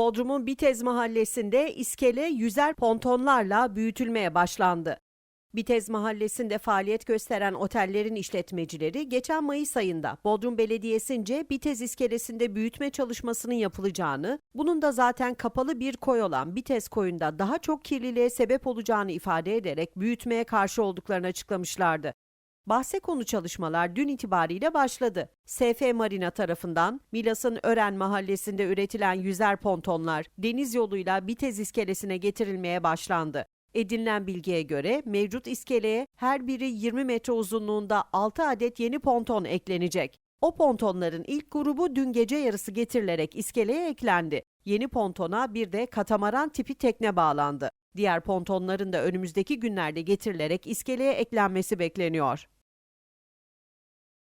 Bodrum'un Bitez mahallesinde iskele yüzer pontonlarla büyütülmeye başlandı. Bitez mahallesinde faaliyet gösteren otellerin işletmecileri geçen Mayıs ayında Bodrum Belediyesi'nce Bitez iskelesinde büyütme çalışmasının yapılacağını, bunun da zaten kapalı bir koy olan Bitez koyunda daha çok kirliliğe sebep olacağını ifade ederek büyütmeye karşı olduklarını açıklamışlardı. Bahse konu çalışmalar dün itibariyle başladı. SF Marina tarafından Milas'ın Ören mahallesinde üretilen yüzer pontonlar deniz yoluyla Bitez iskelesine getirilmeye başlandı. Edinilen bilgiye göre mevcut iskeleye her biri 20 metre uzunluğunda 6 adet yeni ponton eklenecek. O pontonların ilk grubu dün gece yarısı getirilerek iskeleye eklendi. Yeni pontona bir de katamaran tipi tekne bağlandı. Diğer pontonların da önümüzdeki günlerde getirilerek iskeleye eklenmesi bekleniyor.